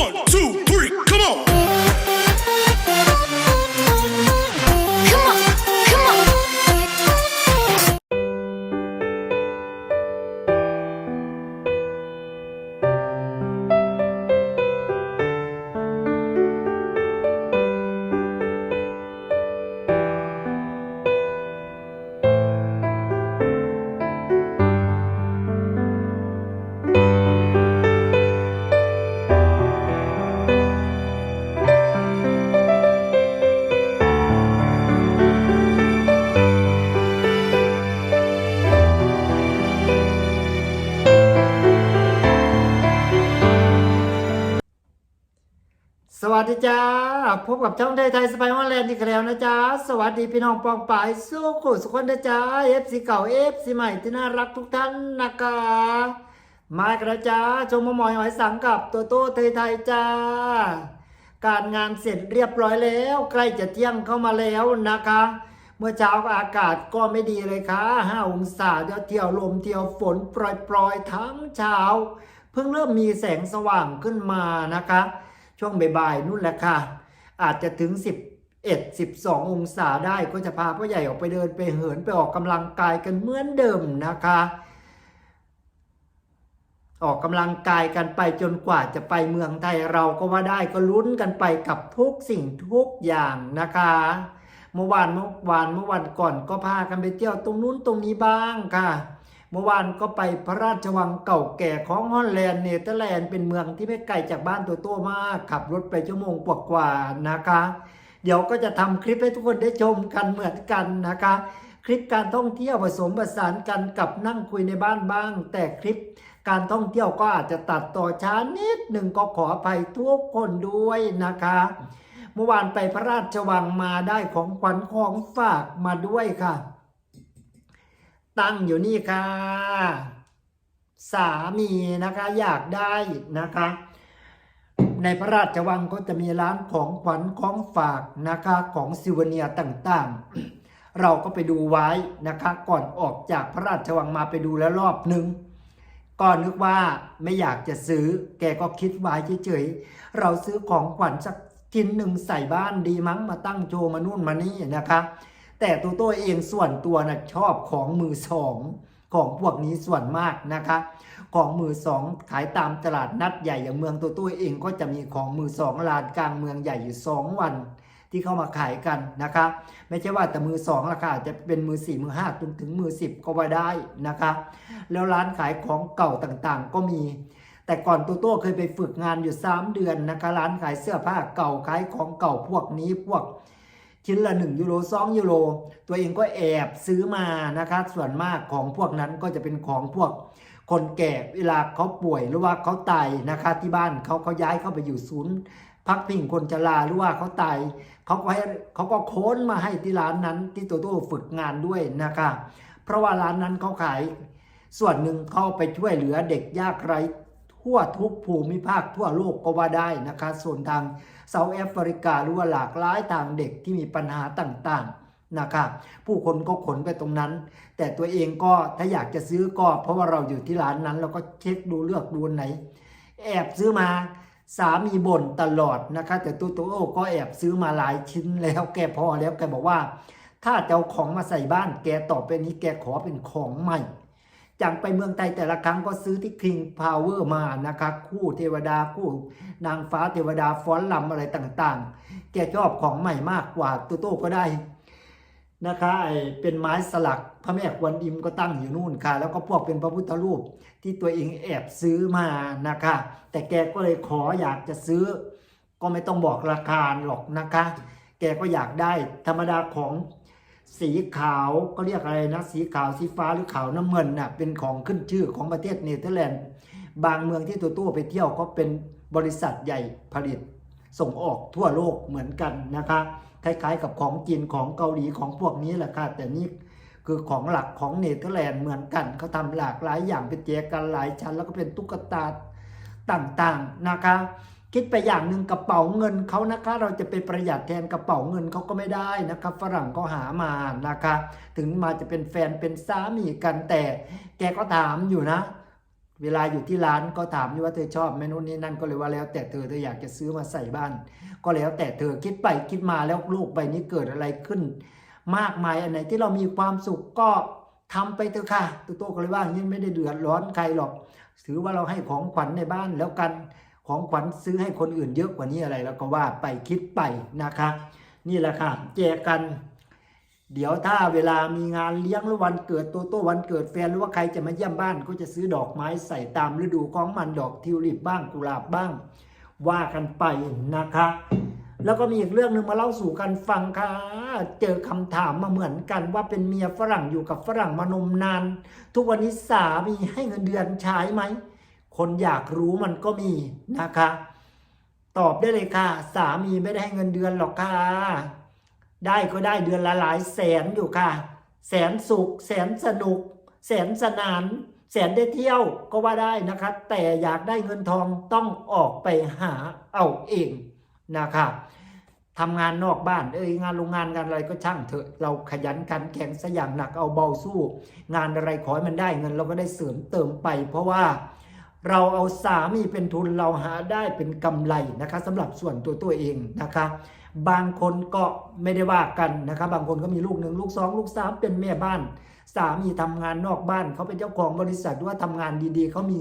One, two, จ้าพบกับช่องไทยไทยสไปฮอลแลนด์อีกแล้วนะจ๊ะ สวัสดีพี่น้องปองปายสู้ขุสุขคนนะจ๊ะเอฟซีเก่าเอฟซีใหม่ที่น่ารักทุกท่านนะคะมากันนะจ๊ะชมมมอยหอยสังกับตัวโต้ไทยไทยจ้า การงานเสร็จเรียบร้อยแล้ว ใกล้จะเที่ยงเข้ามาแล้วนะคะ เมื่อเช้าอากาศก็ไม่ดีเลยค่ะห้าองศาเดี๋ยวเที่ยวลมเที่ยวฝนปล่อยๆ ทั้งเช้า เพิ่งเริ่มมีแสงสว่างขึ้นมานะคะช่วงบ่ายๆนู่นแหละค่ะ อาจจะถึง 11 12 องศาได้ก็จะพาพ่อใหญ่ออกไปเดินไปเหินไปออกกำลังกายกันเหมือนเดิมนะคะ ออกกำลังกายกันไปจนกว่าจะไปเมืองไทยเราก็ว่าได้ก็ลุ้นกันไปกับทุกสิ่งทุกอย่างนะคะเมื่อวานเมื่อวานเมื่อวันก่อนก็พากันไปเที่ยวตรงนู้นตรงนี้บ้างค่ะ เมื่อวานก็ไปพระราชวังเก่าแก่ของฮอลแลนด์เนเธอร์แลนด์เป็นเมืองที่ไม่ไกลจากบ้านตัวโตมาก ขับรถไปชั่วโมงกว่าๆนะคะ เดี๋ยวก็จะทำคลิปให้ทุกคนได้ชมกันเหมือนกันนะคะ คลิปการท่องเที่ยวผสมผสานกันกับนั่งคุยในบ้านบ้าง แต่คลิปการท่องเที่ยวก็อาจจะตัดต่อช้านิดหนึ่งก็ขออภัยทุกคนด้วยนะคะ เมื่อวานไปพระราชวังมาได้ของขวัญของฝากมาด้วยค่ะ ตั้งอยู่นี่ค่ะ สามีนะคะอยากได้นะคะ ในพระราชวังก็จะมีร้านของขวัญของฝากนะคะของซิวเนียต่างๆ เราก็ไปดูไว้นะคะก่อนออกจากพระราชวังมาไปดูแล้วรอบหนึ่งก็นึกว่าไม่อยากจะซื้อ แกก็คิดไว้เฉยๆ เราซื้อของขวัญสักชิ้นหนึ่งใส่บ้านดีมั้งมาตั้งโชว์มานู่นมานี่นะคะ แต่ตัวตัวเองส่วนตัวนะชอบของมือสองของพวกนี้ส่วนมากนะคะ ของมือสองขายตามตลาดนัดใหญ่อย่างเมืองตัวตัวเองก็จะมีของมือสองลานกลางเมืองใหญ่อยู่สองวันที่เข้ามาขายกันนะคะ ไม่ใช่ว่าแต่มือสองราคาจะเป็นมือสี่มือห้าจนถึงมือสิบก็ว่าได้นะคะ แล้วร้านขายของเก่าต่างๆ ก็มี แต่ก่อนตัวโต้เคยไปฝึกงานอยู่ 3 เดือนนะคะ ร้านขายเสื้อผ้าเก่าขายของเก่าพวกนี้พวก ชิ้นละ 1 ยูโร2ยูโรตัวเองก็แอบซื้อมานะคะส่วนมากของพวกนั้นก็จะเป็นของพวกคนแก่เวลาเขาป่วยหรือว่าเขาตายนะคะที่บ้านเขาเขาย้ายเข้าไปอยู่ศูนย์พักพิงคนชราหรือว่าเขาตายเขาก็ให้เขาก็โค้นมาให้ที่ร้านนั้นที่ตัวตัวฝึกงานด้วยนะคะ เพราะว่าร้านนั้นเขาขาย ส่วนหนึ่งเขาไปช่วยเหลือเด็กยากไร้ทั่วทุกภูมิภาคทั่วโลกก็ว่าได้นะคะ ส่วนทาง เซาท์แอฟริกาหรือว่าหลากหลายทางเด็กที่มีปัญหาต่างๆนะคะผู้คนก็ขนไปตรงนั้น แต่ตัวเองก็ถ้าอยากจะซื้อก็เพราะว่าเราอยู่ที่ร้านนั้น เราก็เช็คดูเลือกดูอันไหน แอบซื้อมาสามีบ่นตลอดนะคะแต่ตัวตัวโอ้ก็แอบซื้อมาหลายชิ้นแล้วแกพอแล้วแกบอกว่า ถ้าจะเอาของมาใส่บ้านแกต่อไปนี้แกขอเป็นของใหม่ จากไปเมืองไทยแต่ละครั้งก็ซื้อที่ King Power มานะคะ คู่เทวดาคู่ นางฟ้าเทวดาฟ้อนลำอะไรต่างๆ แกชอบของใหม่มากกว่าตัวโต้ก็ได้นะคะไอเป็นไม้สลักพระแม่กวนอิมก็ตั้งอยู่นู่นค่ะ แล้วก็พวกเป็นพระพุทธรูปที่ตัวเองแอบซื้อมานะคะ แต่แกก็เลยขออยากจะซื้อ ก็ไม่ต้องบอกราคาหรอกนะคะ แกก็อยากได้ธรรมดาของ สีขาวก็เรียกอะไรนะ สีขาวสีฟ้าหรือขาวน้ำเงินน่ะเป็นของขึ้นชื่อของประเทศเนเธอร์แลนด์บางเมืองที่ตัวตู้ไปเที่ยวก็เป็นบริษัทใหญ่ผลิต ส่งออกทั่วโลกเหมือนกันนะคะ คล้ายๆกับของจีนของเกาหลีของพวกนี้แหละค่ะแต่นี่คือของหลักของเนเธอร์แลนด์เหมือนกันเขาทำหลากหลายอย่างเป็นแจกันหลายชั้น แล้วก็เป็นตุ๊กตาต่างๆนะคะ คิดไปอย่างหนึ่งกระเป๋าเงินเขานะคะ เราจะไปประหยัดแทนกระเป๋าเงินเขาก็ไม่ได้นะคะฝรั่งก็หามานะคะ ถึงมาจะเป็นแฟนเป็นสามีกันแต่แกก็ถามอยู่นะ เวลาอยู่ที่ร้านก็ถามอยู่ว่าเธอชอบเมนูนี้นั่นก็เลยว่าแล้ว แต่เธอเธออยากจะซื้อมาใส่บ้าน ก็แล้วแต่เธอคิดไปคิดมาแล้วโลกใบนี้เกิดอะไรขึ้น มากมายอันไหนที่เรามีความสุขก็ทำไปเถอะค่ะตัวโตก็เลยว่ายิ่งไม่ได้เดือดร้อนใครหรอก ถือว่าเราให้ของขวัญในบ้านแล้วกัน ของขวัญซื้อให้คนอื่นเยอะกว่านี้อะไรแล้วก็ว่าไปคิดไปนะคะ นี่แหละค่ะแจกกัน เดี๋ยวถ้าเวลามีงานเลี้ยงหรือวันเกิดโตโต้วันเกิดแฟนหรือว่าใครจะมาเยี่ยมบ้านก็จะซื้อดอกไม้ใส่ตามฤดูของมันดอกทิวลิปบ้างกุหลาบบ้าง ว่ากันไปนะคะ แล้วก็มีอีกเรื่องหนึ่งมาเล่าสู่กันฟังค่ะ เจอคำถามมาเหมือนกันว่าเป็นเมียฝรั่งอยู่กับฝรั่งมานมนาน ทุกวันนี้สามีให้เงินเดือนใช้ไหม คนอยากรู้มันก็มีนะคะ ตอบได้เลยค่ะ สามีไม่ได้ให้เงินเดือนหรอกค่ะ ได้ก็ได้เดือนละหลายแสนอยู่ค่ะ แสนสุข แสนสนุก แสนสนาน แสนได้เที่ยวก็ว่าได้นะคะ แต่อยากได้เงินทองต้องออกไปหาเอาเองนะคะทำงานนอกบ้าน เอ้ยงานโรงงานงานอะไรก็ช่างเถอะ เราขยันขันแข็งสอย่างหนักเอาเบาสู้ งานอะไรขอให้มันได้เงินเราก็ได้เสริมเติมไป เพราะว่า เราเอาสามีเป็นทุนเราหาได้เป็นกำไรนะคะสำหรับส่วนตัวตัวเองนะคะ บางคนก็ไม่ได้ว่ากันนะคะ บางคนก็มีลูกหนึ่งลูกสองลูกสามเป็นแม่บ้าน สามีทำงานนอกบ้านเขาเป็นเจ้าของบริษัทหรือว่าทำงานดีๆเขามี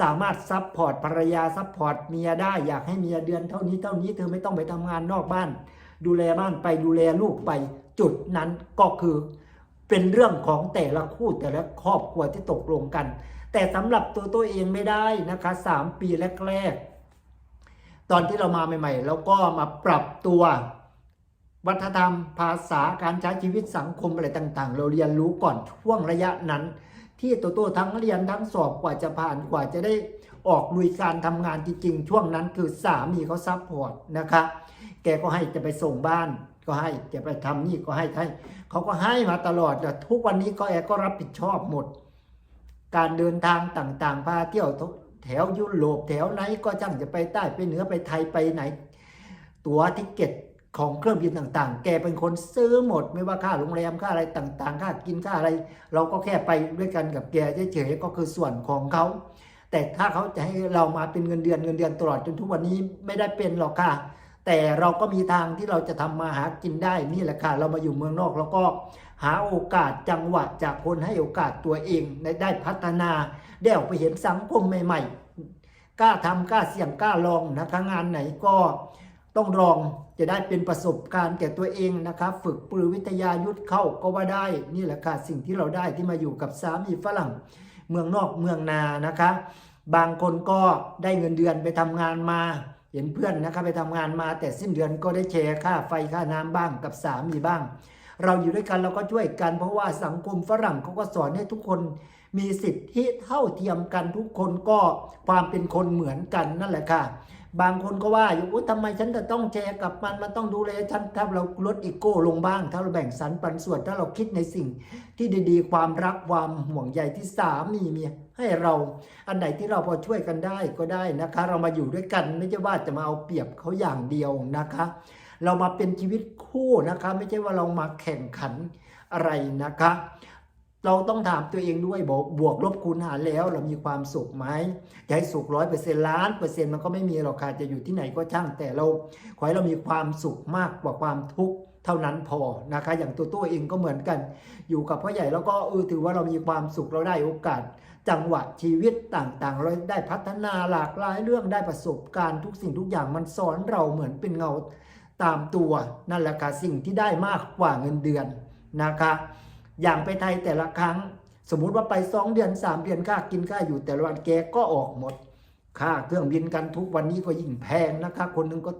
สามารถซัพพอร์ตภรรยาซัพพอร์ตเมียได้อยากให้เมียเดือนเท่านี้เท่านี้เธอไม่ต้องไปทำงานนอกบ้าน ดูแลบ้านไปดูแลลูกไปจุดนั้นก็คือเป็นเรื่องของแต่ละคู่แต่ละครอบครัวที่ตกลงกัน แต่สำหรับตัวตัวเองไม่ได้นะคะสามปีแรกๆ ตอนที่เรามาใหม่ๆ แล้วก็มาปรับตัว วัฒนธรรม ภาษาการใช้ชีวิตสังคมอะไรต่างๆ เราเรียนรู้ก่อนช่วงระยะนั้น ที่ตัวตัวทั้งเรียนทั้งสอบกว่าจะผ่านกว่าจะได้ออกลุยการทำงานจริงๆ ช่วงนั้นคือสามีเขาซัพพอร์ตนะคะ แกก็ให้จะไปส่งบ้านก็ให้จะไปทำนี่ก็ให้ให้เขาก็ให้มาตลอดแต่ทุกวันนี้ก็แอก็รับผิดชอบหมด การเดินทางต่างๆ พาเที่ยวแถวยุโรปแถวไหนก็ช่างจะไปใต้ไปเหนือไปไทยไปไหน ตั๋วทิเก็ตของเครื่องบินต่างๆ แกเป็นคนซื้อหมด ไม่ว่าค่าโรงแรมค่าอะไรต่างๆ ค่ากินค่าอะไร เราก็แค่ไปด้วยกันกับแกเฉยๆก็คือส่วนของเขา แต่ถ้าเขาจะให้เรามาเป็นเงินเดือนเงินเดือนตลอดจนทุกวันนี้ไม่ได้เป็นหรอกค่ะ แต่เราก็มีทางที่เราจะทำมาหากินได้นี่แหละค่ะ เรามาอยู่เมืองนอกแล้วก็ หาโอกาสจังหวะจากคนให้โอกาสตัวเองได้ได้พัฒนาได้ออกไปเห็นสังคมใหม่ๆกล้าทำกล้าเสี่ยงกล้าลองนะคะงานไหนก็ต้องลองจะได้เป็นประสบการณ์แก่ตัวเองนะคะฝึกปรือวิทยายุทธเข้าก็ว่าได้ นี่แหละค่ะสิ่งที่เราได้ที่มาอยู่กับสามีฝรั่ง เมืองนอกเมืองนานะคะ บางคนก็ได้เงินเดือนไปทำงานมา เห็นเพื่อนนะคะไปทำงานมา แต่สิ้นเดือนก็ได้แชร์ค่าไฟค่าน้ำบ้างกับสามีบ้าง เราอยู่ด้วยกันเราก็ช่วยกัน เพราะว่าสังคมฝรั่งเขาก็สอนให้ทุกคนมีสิทธิเท่าเทียมกันทุกคนก็ความเป็นคนเหมือนกันนั่นแหละค่ะ บางคนก็ว่าอยู่ทำไมฉันจะต้องแชร์กับมันมันต้องดูแลฉันถ้าเราลดอีโก้ลงบ้าง ถ้าเราแบ่งสรรปันส่วนถ้าเราคิดในสิ่งที่ดีๆ ความรักความห่วงใยที่สามีมีให้เราอันไหนที่เราพอช่วยกันได้ก็ได้นะคะ เรามาอยู่ด้วยกันไม่ใช่ว่าจะมาเอาเปรียบเขาอย่างเดียวนะคะ เรามาเป็นชีวิตคู่นะคะ ไม่ใช่ว่าเรามาแข่งขันอะไรนะคะ เราต้องถามตัวเองด้วยบอกบวกลบคูณหารแล้วเรามีความสุขไหมจะให้สุขร้อยเปอร์เซ็นต์ล้านเปอร์เซ็นต์มันก็ไม่มีหรอกค่ะจะอยู่ที่ไหนก็ช่างแต่เราขอให้เรามีความสุขมากกว่าความทุกข์เท่านั้นพอนะคะ อย่างตัวตัวเองก็เหมือนกัน อยู่กับพ่อใหญ่แล้วก็เออถือว่าเรามีความสุขเราได้โอกาส จังหวะชีวิตต่างๆ เราได้พัฒนาหลากหลายเรื่องได้ประสบการณ์ทุกสิ่งทุกอย่างมันสอนเราเหมือนเป็นเงา ตามตัวนั่นแหละค่ะสิ่งที่ได้มากกว่าเงินเดือนนะคะ อย่างไปไทยแต่ละครั้ง สมมุติว่าไปสองเดือนสามเดือนค่ากินค่าอยู่แต่ละวันแกก็ออกหมด ค่าเครื่องบินกันทุกวันนี้ก็ยิ่งแพงนะคะ คนหนึงก็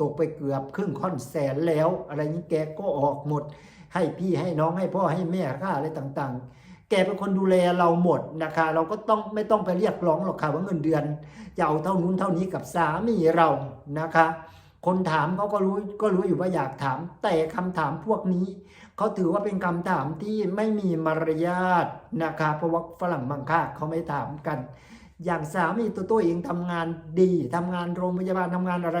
ตกไปเกือบครึ่งค่อนแสนแล้ว อะไรนี้แกก็ออกหมด ให้พี่ให้น้องให้พ่อให้แม่ค่าอะไรต่างๆ แกเป็นคนดูแลเราหมดนะคะ เราก็ต้องไม่ต้องไปเรียกร้องหรอกค่ะว่าเงินเดือนจะเอาเท่านู้นเท่านี้กับสามีเรานะคะ คนถามเขาก็รู้ก็รู้อยู่ว่าอยากถาม แต่คำถามพวกนี้เขาถือว่าเป็นคำถามที่ไม่มีมารยาทนะคะเพราะว่าฝรั่งบางค่าเขาไม่ถามกัน อย่างสามีตัวตัวเองทำงานดีทำงานโรงพยาบาลทำงานอะไร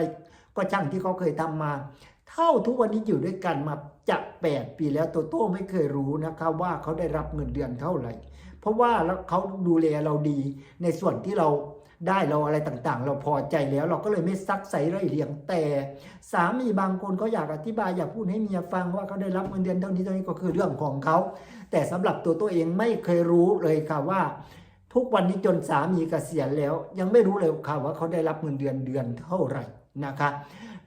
ก็ช่างที่เขาเคยทำมา เท่าทุกวันนี้อยู่ด้วยกันมาจะแปดปีแล้วตัวโต้ไม่เคยรู้นะคะว่าเขาได้รับเงินเดือนเท่าไหร่ เพราะว่าเขาดูแลเราดีในส่วนที่เรา ได้เราอะไรต่างๆ เราพอใจแล้วเราก็เลยไม่ซักใส่ไร่เลียงแต่ สามีบางคนเขาอยากอธิบายอยากพูดให้เมียฟังว่าเขาได้รับเงินเดือนเท่านี้เท่านี้ก็คือเรื่องของเขา แต่สำหรับตัวตัวเองไม่เคยรู้เลยค่ะว่า ทุกวันนี้จนสามีเกษียณแล้ว ยังไม่รู้เลยค่ะว่าเขาได้รับเงินเดือนเดือนเท่าไหร่นะคะ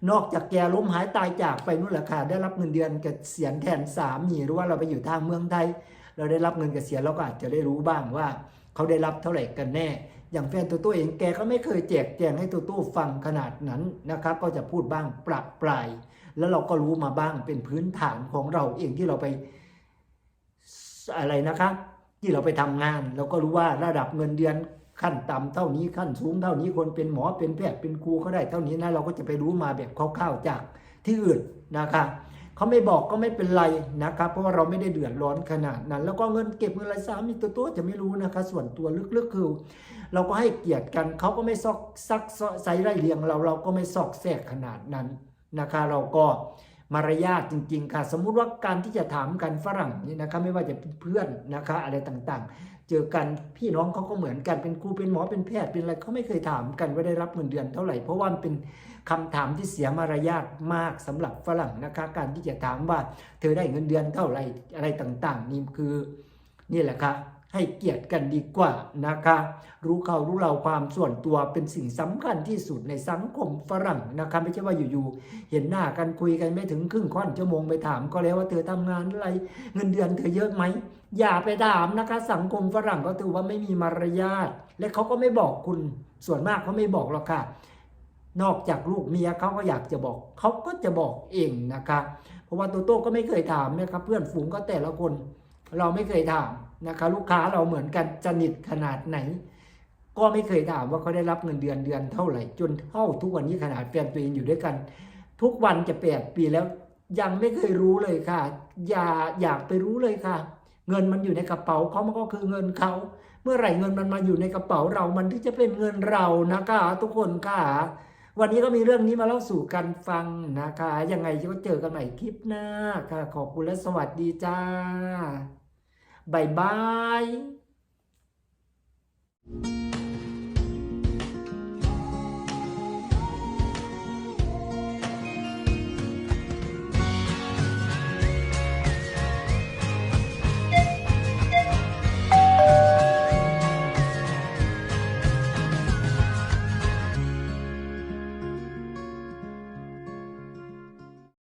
นอกจากแกล้มหายตายจากไปนู่นแหละค่ะได้รับเงินเดือนเกษียณแทนสามีหรือว่าเราไปอยู่ทางเมืองไทยเราได้รับเงินเกษียณเราก็อาจจะได้รู้บ้างว่า เขาได้รับเท่าไหร่กันแน่ อย่างแฟนตัวตัวเองแกก็ไม่เคยแจกแจงให้ตัวตู้ฟังขนาดนั้นนะครับ ก็จะพูดบ้างปรับปลาย แล้วเราก็รู้มาบ้างเป็นพื้นฐานของเราเองที่เราไปอะไรนะคะที่เราไปทำงาน เราก็รู้ว่าระดับเงินเดือนขั้นต่ำเท่านี้ขั้นสูงเท่านี้คนเป็นหมอเป็นแพทย์เป็นครูเขาได้เท่านี้นะเราก็จะไปรู้มาแบบคร่าวๆจากที่อื่นนะคะ เขาไม่บอกก็ไม่เป็นไรนะครับ เพราะว่าเราไม่ได้เดือดร้อนขนาดนั้น แล้วก็เงินเก็บเงินอะไรสามีตัวตัวจะไม่รู้นะคะ ส่วนตัวลึกๆคือ เราก็ให้เกียรติกันเขาก็ไม่ซอกซักไซไร่เลียงเราเราก็ไม่ซอกแซกขนาดนั้นนะคะ เราก็มารยาทจริง ๆ ค่ะ สมมุติว่าการที่จะถามกันฝรั่งนี่นะคะไม่ว่าจะเพื่อนนะคะอะไรต่างๆ เจอกันพี่น้องเขาก็เหมือนกันเป็นครูเป็นหมอเป็นแพทย์เป็นอะไรเขาไม่เคยถามกันว่าได้รับเงินเดือนเท่าไหร่เพราะว่ามันเป็นคำถามที่เสียมารยาทมากสำหรับฝรั่งนะคะการที่จะถามว่าเธอได้เงินเดือนเท่าไหร่อะไรต่างๆนี่คือนี่แหละค่ะ ให้เกียรติกันดีกว่านะคะ รู้เขารู้เราความส่วนตัวเป็นสิ่งสำคัญที่สุดในสังคมฝรั่งนะคะไม่ใช่ว่าอยู่ๆเห็นหน้ากันคุยกันไม่ถึงครึ่งค่อนชั่วโมงไปถามก็แล้วว่าเธอทำงานอะไรเงินเดือนเธอเยอะไหมอย่าไปถามนะคะ สังคมฝรั่งก็ถือว่าไม่มีมารยาทและเขาก็ไม่บอกคุณส่วนมากเขาไม่บอกหรอกค่ะนอกจากลูกเมียเขาก็อยากจะบอก เขาก็จะบอกเองนะคะ เพราะว่าโตโต้ก็ไม่เคยถามนะครับเพื่อนฝูงก็แต่ละคน เราไม่เคยถาม นะคะลูกค้าเราเหมือนกันสนิทขนาดไหน ก็ไม่เคยถามว่าเขาได้รับเงินเดือนเดือนเท่าไหร่ จนเท่าทุกวันนี้ขนาดแฟนตัวเองอยู่ด้วยกัน ทุกวันจะแปดปีแล้ว ยังไม่เคยรู้เลยค่ะ อย่าอยากไปรู้เลยค่ะ เงินมันอยู่ในกระเป๋าเขามันก็คือเงินเขาเมื่อไหร่เงินมันมาอยู่ในกระเป๋าเรา มันที่จะเป็นเงินเรานะคะ ทุกคนค่ะวันนี้ก็มีเรื่องนี้มาเล่าสู่กันฟังนะคะ ยังไงก็เจอกันใหม่คลิปหน้าค่ะ ขอบคุณและสวัสดีจ้า บ๊ายบาย